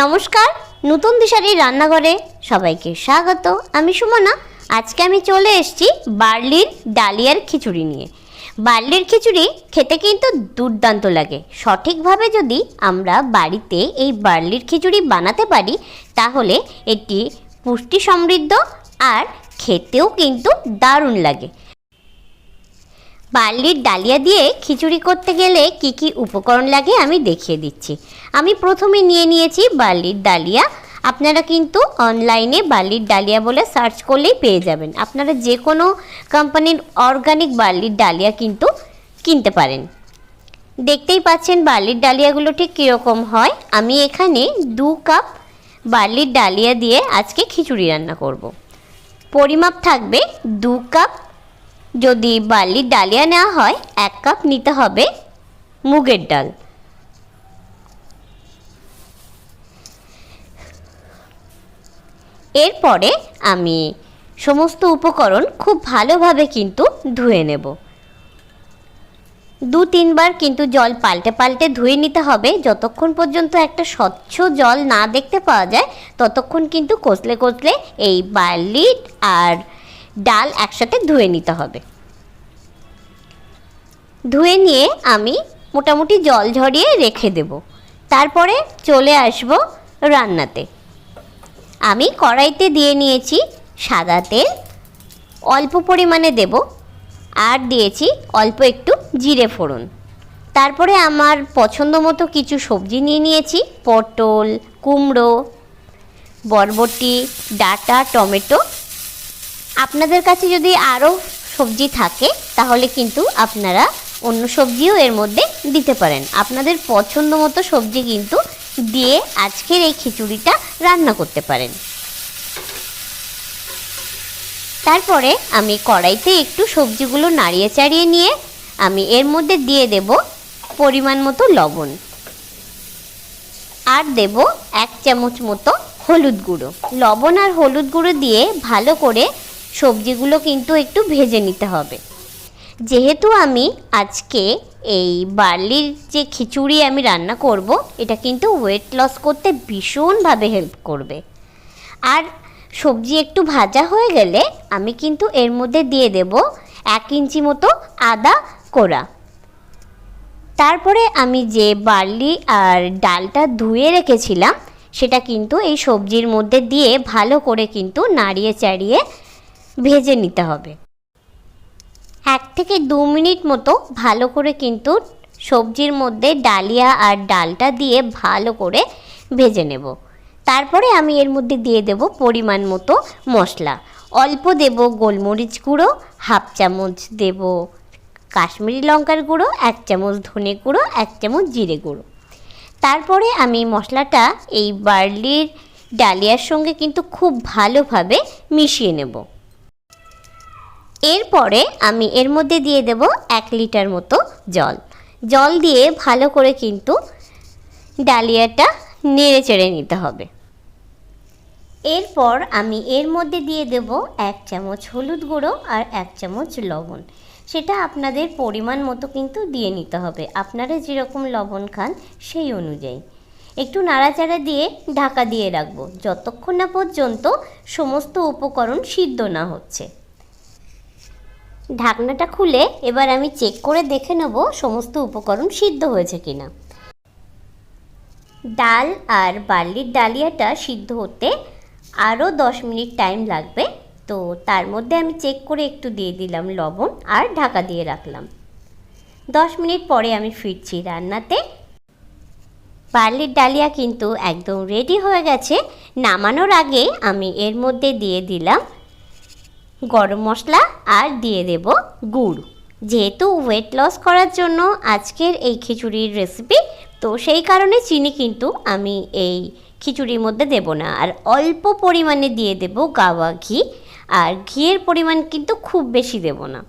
নমস্কার, নতুন দিশারির রান্নাঘরে সবাইকে স্বাগত। আমি সুমনা, আজকে আমি চলে এসেছি বার্লির ডালিয়ার খিচুড়ি নিয়ে। বার্লির খিচুড়ি খেতে কিন্তু দুর্দান্ত লাগে। সঠিকভাবে যদি আমরা বাড়িতে এই বার্লির খিচুড়ি বানাতে পারি, তাহলে এটি পুষ্টি সমৃদ্ধ আর খেতেও কিন্তু দারুণ লাগে। বার্লির ডালিয়া দিয়ে খিচুড়ি করতে গেলে কি কি উপকরণ লাগে আমি দেখিয়ে দিচ্ছি। আমি প্রথমে নিয়ে নিয়েছি বার্লির ডালিয়া। আপনারা কিন্তু অনলাইনে বার্লির ডালিয়া বলে সার্চ করলেই পেয়ে যাবেন। আপনারা যে কোনো কোম্পানির অর্গানিক বার্লির ডালিয়া কিন্তু কিনতে পারেন। দেখতেই পাচ্ছেন বার্লির ডালিয়াগুলো ঠিক কীরকম হয়। আমি এখানে দু কাপ বার্লির ডালিয়া দিয়ে আজকে খিচুড়ি রান্না করব। পরিমাপ থাকবে দু কাপ যদি বার্লির ডালিয়া নেওয়া হয়, এক কাপ নিতে হবে মুগের ডাল। এরপরে আমি সমস্ত উপকরণ খুব ভালোভাবে কিন্তু ধুয়ে নেব। দু তিনবার কিন্তু জল পাল্টে পাল্টে ধুয়ে নিতে হবে। যতক্ষণ পর্যন্ত একটা স্বচ্ছ জল না দেখতে পাওয়া যায়, ততক্ষণ কিন্তু কচলে কচলে এই বার্লি আর ডাল একসাথে ধুয়ে নিতে হবে। ধুয়ে নিয়ে আমি মোটামুটি জল ঝরিয়ে রেখে দেব। তারপরে চলে আসব রান্নাতে। আমি কড়াইতে দিয়ে নিয়েছি সাদা তেল, অল্প পরিমাণে দেব আর দিয়েছি অল্প একটু জিরে ফোড়ন। তারপরে আমার পছন্দ মতো কিছু সবজি নিয়ে নিয়েছি, পটল, কুমড়ো, বরবটি, ডাটা, টমেটো আপনাদের কাছে যদি আরও সবজি থাকে, তাহলে কিন্তু আপনারা অন্য সবজিও এর মধ্যে দিতে পারেন। আপনাদের পছন্দ মতো সবজি কিন্তু দিয়ে আজকের এই খিচুড়িটা রান্না করতে পারেন। তারপরে আমি কড়াইতে একটু সবজিগুলো নাড়িয়ে চাড়িয়ে নিয়ে আমি এর মধ্যে দিয়ে দেব পরিমাণ মতো লবণ। আর দেব এক চামচ মতো হলুদ গুঁড়ো। লবণ আর হলুদ গুঁড়ো দিয়ে ভালো করে সবজিগুলো কিন্তু একটু ভেজে নিতে হবে। যেহেতু আমি আজকে এই বার্লির যে খিচুড়ি আমি রান্না করব, এটা কিন্তু ওয়েট লস করতে ভীষণভাবে হেল্প করবে। আর সবজি একটু ভাজা হয়ে গেলে আমি কিন্তু এর মধ্যে দিয়ে দেব এক ইঞ্চি মতো আদা কোড়া। তারপরে আমি যে বার্লি আর ডালটা ধুয়ে রেখেছিলাম, সেটা কিন্তু এই সবজির মধ্যে দিয়ে ভালো করে কিন্তু নাড়িয়ে চাড়িয়ে ভেজে নিতে হবে। এক থেকে দু মিনিট মতো ভালো করে কিন্তু সবজির মধ্যে ডালিয়া আর ডালটা দিয়ে ভালো করে ভেজে নেব। তারপরে আমি এর মধ্যে দিয়ে দেব পরিমাণ মতো মশলা। অল্প দেব গোলমরিচ গুঁড়ো, হাফ চামচ দেব কাশ্মীরি লঙ্কার গুঁড়ো, এক চামচ ধনে গুঁড়ো, এক চামচ জিরে গুঁড়ো। তারপরে আমি মশলাটা এই বার্লির ডালিয়ার সঙ্গে কিন্তু খুব ভালোভাবে মিশিয়ে নেব। এরপরে আমি এর মধ্যে দিয়ে দেব এক লিটার মতো জল। জল দিয়ে ভালো করে কিন্তু ডালিয়াটা নেড়ে চেড়ে নিতে হবে। এরপর আমি এর মধ্যে দিয়ে দেব এক চামচ হলুদ গুঁড়ো আর এক চামচ লবণ। সেটা আপনাদের পরিমাণ মতো কিন্তু দিয়ে নিতে হবে। আপনারা যেরকম লবণ খান সেই অনুযায়ী। একটু নাড়াচাড়া দিয়ে ঢাকা দিয়ে রাখব। যতক্ষণ না পর্যন্ত সমস্ত উপকরণ সিদ্ধ না হচ্ছে। ঢাকনাটা খুলে এবার আমি চেক করে দেখে নেব সমস্ত উপকরণ সিদ্ধ হয়েছে কিনা। ডাল আর বার্লির ডালিয়াটা সিদ্ধ হতে আরও দশ মিনিট টাইম লাগবে। তো তার মধ্যে আমি চেক করে একটু দিয়ে দিলাম লবণ আর ঢাকা দিয়ে রাখলাম। দশ মিনিট পরে আমি ফিরছি রান্নাতে। বার্লির ডালিয়া কিন্তু একদম রেডি হয়ে গেছে। নামানোর আগে আমি এর মধ্যে দিয়ে দিলাম গরম মশলা আর দিয়ে দেব গুড়। যেহেতু ওয়েট লস করার জন্য আজকের এই খিচুড়ির রেসিপি তো সেই কারণে চিনি কিন্তু আমি এই খিচুড়ির মধ্যে দেব না। আর অল্প পরিমাণে দিয়ে দেব গাওয়া ঘি, আর ঘিয়ের পরিমাণ কিন্তু খুব বেশি দেব না।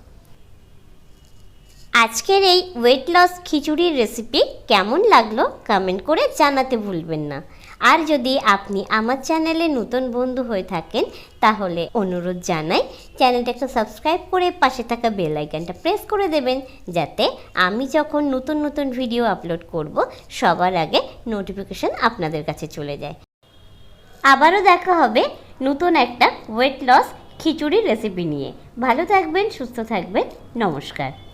আজকের এই ওয়েট লস খিচুড়ির রেসিপি কেমন লাগল কমেন্ট করে জানাতে ভুলবেন না। আর যদি আপনি আমার চ্যানেলে নতুন বন্ধু হয়ে থাকেন, তাহলে অনুরোধ জানাই চ্যানেলটাকে সাবস্ক্রাইব করে পাশে থাকা বেল আইকনটা প্রেস করে দেবেন, যাতে আমি যখন নতুন নতুন ভিডিও আপলোড করব, সবার আগে নোটিফিকেশন আপনাদের কাছে চলে যায়। আবারও দেখা হবে নতুন একটা ওয়েট লস খিচুড়ি রেসিপি নিয়ে। ভালো থাকবেন, সুস্থ থাকবেন, নমস্কার।